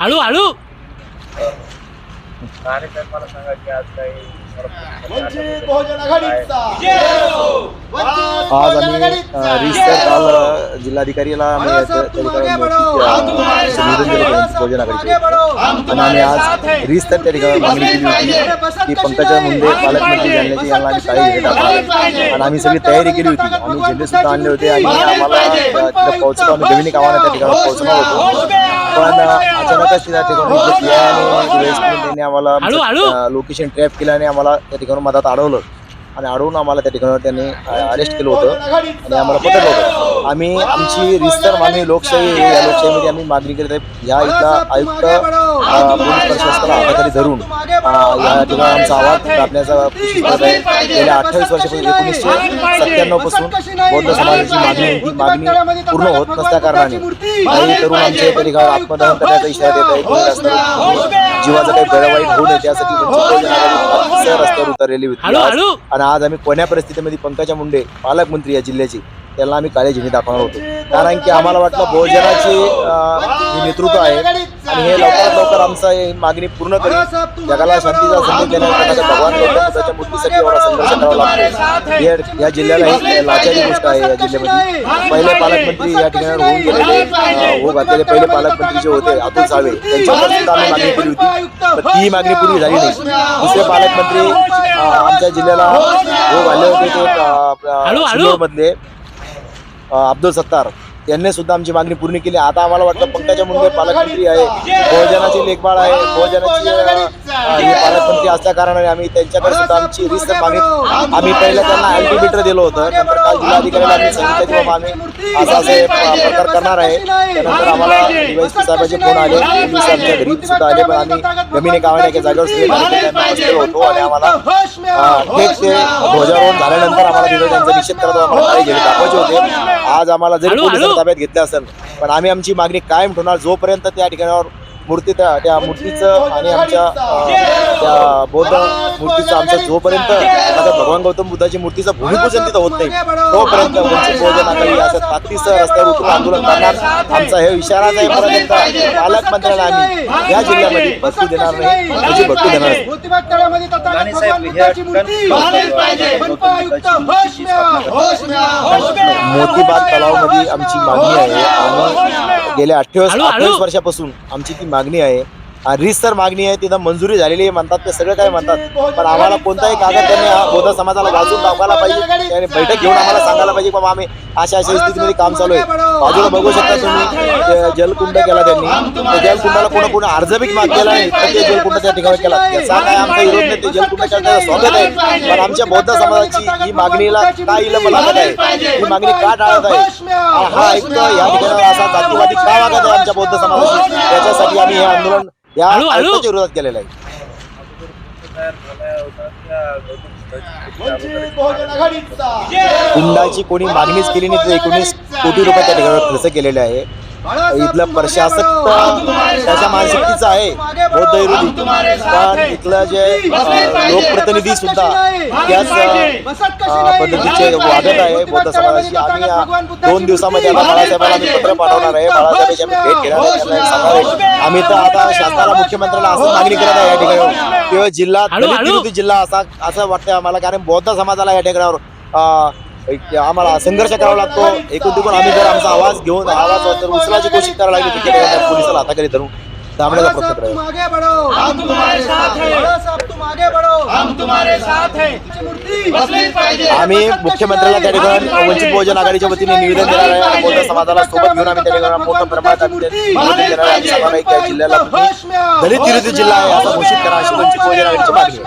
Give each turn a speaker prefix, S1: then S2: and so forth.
S1: हळू हळू.
S2: सांगा की आज काही
S3: वंचित बहुजन आघाडीचा. वंचित
S4: आज
S3: बहुजन
S4: आम्ही
S3: आघाडीचा.
S4: रिस्टर काल अ, जिल्हाधिकारीला आम्ही
S3: बडो
S4: त्या- ठिकाणी नोटीस, निवेदन दिलं
S3: हैं.
S4: होतं आघाडीचे आणि आम्ही
S3: हैं.
S4: आज रिस्टर त्या ठिकाणी मागणी केली होती की पंकजा मुंडे पालकमंत्री जालन्याची यांना आम्ही काही भेट आणि आम्ही सगळी तयारी केली होती. आम्ही झेंडे सुद्धा आणले होते. आणि आम्हाला तिथे पोहोचतो आम्ही जमिनी कामाला त्या ठिकाणी पोहोचणार होतो. पण अ, अचानकच त्या ठिकाणी इथे PI आणि वेस्ट त्यांनी आम्हाला. लोकेशन ट्रॅप केलं आणि आम्हाला त्या ठिकाणी मधात अडवलं आणि अडवून आम्हाला त्या ठिकाणी त्यांनी अरेस्ट केलं होतं. आणि आम्हाला पकडलं होतं. आम्ही आमची रिस्तर मागणी लोकशाही आहे. या लोकशाहीमध्ये आम्ही मागणी करीत आहे. या इथला आयुक्त पोलीस प्रशासनाला हाताखाली धरून या ठिकाणी आमचा आवाज दाबण्याचा कोशिश करत आहे. गेल्या अठ्ठावीस वर्षापासून एकोणीसशे सत्त्याण्णवपासून बौद्ध समाजाची मागणी आहे. मागणी पूर्ण होत नसल्या कारणाने काही तरुण आमच्या त्या ठिकाणी आत्मदहन करण्याचा इशारा देत रस्त्यावर जीवाचा काही वाईट होऊ नये त्यासाठी रस्त्यावर उतरलेली होती. आणि आज आम्ही कोण्या परिस्थितीमध्ये पंकजा मुंडे पालकमंत्री या जिल्ह्याची त्यांना आम्ही काळे झेंडे दाखवणार होतो. कारण की आम्हाला वाटलं बहुजनाचे नेतृत्व आहे आणि हे लवकरात लवकर आमचं हे मागणी पूर्ण करेल जगाला शांतीचा संदेश देण्यासाठी भगवान गौतम बुद्धाच्या मूर्तीसाठी एवढा संघर्ष करावा लागतो हे- या जिल्ह्याला ही लाचारी गोष्ट आहे या जिल्ह्यामध्ये पहिले पालकमंत्री या ठिकाणी होऊन गेलेले हो घातलेले पहिले पालकमंत्री जे होते अतुल सावे त्यांच्यावर सुद्धा आम्ही मागणी केली होती पण ती मागणी पूर्ण झाली नाही दुसरे पालकमंत्री आमच्या जिल्ह्याला हो घाले होते ते मधले अब्दुल सत्तार यांनी सुद्धा आमची मागणी पूर्ण केली. आता आम्हाला वाटतं पंकजा मुंडे पालकमंत्री आहे बहुजनाची लेखबाळ आहे बहुजनाची हे पालकमंत्री असल्या कारणाने आम्ही त्यांच्याकडे सुद्धा आमची रिस्त मागणी आम्ही पहिलं त्यांना अल्टिमेटर दिलं होतं. नंतर काल जिल्हाधिकाऱ्याला आम्ही सांगितलं की बाबा आम्ही असं असं हे प्रकार करणार आहे. त्यानंतर आम्हाला डीवायसपी साहेबांचे फोन आले. पोलीस आमच्या घरी सुद्धा आले पण आम्ही जमिनी जागेवर कार्यकर्ते आम्ही बसलेलो होतो आणि आम्हाला थेट ते ध्वजारोहण झाल्यानंतर आम्हाला तिथं त्यांचा निषेध करत आम्हाला दाखवायचे होते. आज आम्हाला जरी पोलिसांनी. ताब्यात घेतलं असेल पण आम्ही आमची मागणी कायम ठेवणार जोपर्यंत त्या ठिकाणावर मूर्ती त्या त्या मूर्तीचं आणि आमच्या अं, त्या बौद्ध मूर्तीचं आमचं जोपर्यंत आता भगवान गौतम बुद्धाची मूर्तीचं भूमिपूजन तिथं होत नाही. तोपर्यंत वंचित बहुजन आघाडी असं ताकदीसह रस्त्यावर उतरून आंदोलन करणार. आमचा हे इशाराच आहे पर्यंत पालकमंत्र्याला आम्ही या जिल्ह्यामध्ये भरती देणार नाही. म्हणजे भरती देणार
S2: हे.
S4: मोतीबाग तलावामध्ये आमची मागणी आहे. आणि गेल्या अठ्ठावीस. अठ्ठावीस वर्षापासून आमची ती मागणी आहे. रीतसर मागणी आहे तिथं मंजुरी झालेली आहे म्हणतात ते सगळं काय म्हणतात. पण आम्हाला कोणताही कागद त्यांनी हा बौद्ध समाजाला वाचून दाखवायला पाहिजे. बैठक घेऊन आम्हाला सांगायला पाहिजे बाबा आम्ही अशा अशा स्थितीमध्ये काम चालू आहे. बाजूला बघू शकता तुम्ही जलकुंड केला त्यांनी. त्या जलकुंडाला कोणा कोणी अर्ज बी माग केला नाही तर ते जलकुंड त्या ठिकाणी केला. याचा काय आमचा विरोध नाही ते जलकुंड करण्याचं स्वागत आहे. पण आमच्या बौद्ध समाजाची ही मागणीला काय इलम लागत आहे? ही मागणी का टाळत आहे? हा आयुक्त या ठिकाणी असा जातीवादी का वागत आहे आमच्या बौद्ध समाजाची याच्यासाठी आम्ही हे आंदोलन या. आयुक्ताच्या विरोधात केलेलं आहे. कुंडाची कोणी मागणीच केली नाही तर एकोणीस कोटी रुपये त्या ठिकाणी खर्च केलेले आहे. इथलं प्रशासक त्याच्या मानसिकतेचं आहे. बौद्ध विरोधी पण इथलं जे लोकप्रतिनिधी सुद्धा त्याच पद्धतीचे वागत आहे बौद्ध समाजाशी आम्ही या दोन दिवसामध्ये आता बाळासाहेबांना आम्ही पत्र पाठवणार आहे. बाळासाहेबांची आम्ही भेट घेणार आम्ही तर आता शासनाला मुख्यमंत्र्याला असं मागणी करत आहे या ठिकाणी. किंवा जिल्हा. विरोधी जिल्हा असा असं वाटतं आम्हाला. कारण बौद्ध समाजाला या ठिकाणावर एक आम्हाला संघर्ष करावा लागतो. एकूण तिकून आम्ही जर आमचा आवाज घेऊन आवाज जर उचलायची कोशिश करायला लागली. तिथे त्या पोलिसाला हाताखाली धरून थांबण्याचा प्रयत्न
S3: साहब
S4: करायचा
S3: हैं. हैं.
S4: आम्ही मुख्यमंत्र्याला त्या ठिकाणी वंचित बहुजन आघाडीच्या वतीने निवेदन देणार आहे. बौद्ध समाजाला सोबत घेऊन आम्ही त्या ठिकाणी मोठ्या प्रमाणात निवेदन देणार आहे या जिल्ह्याला दलित विरोधी जिल्हा आहे. असं घोषित करा. अशी वंचित बहुजन आघाडीची मागणी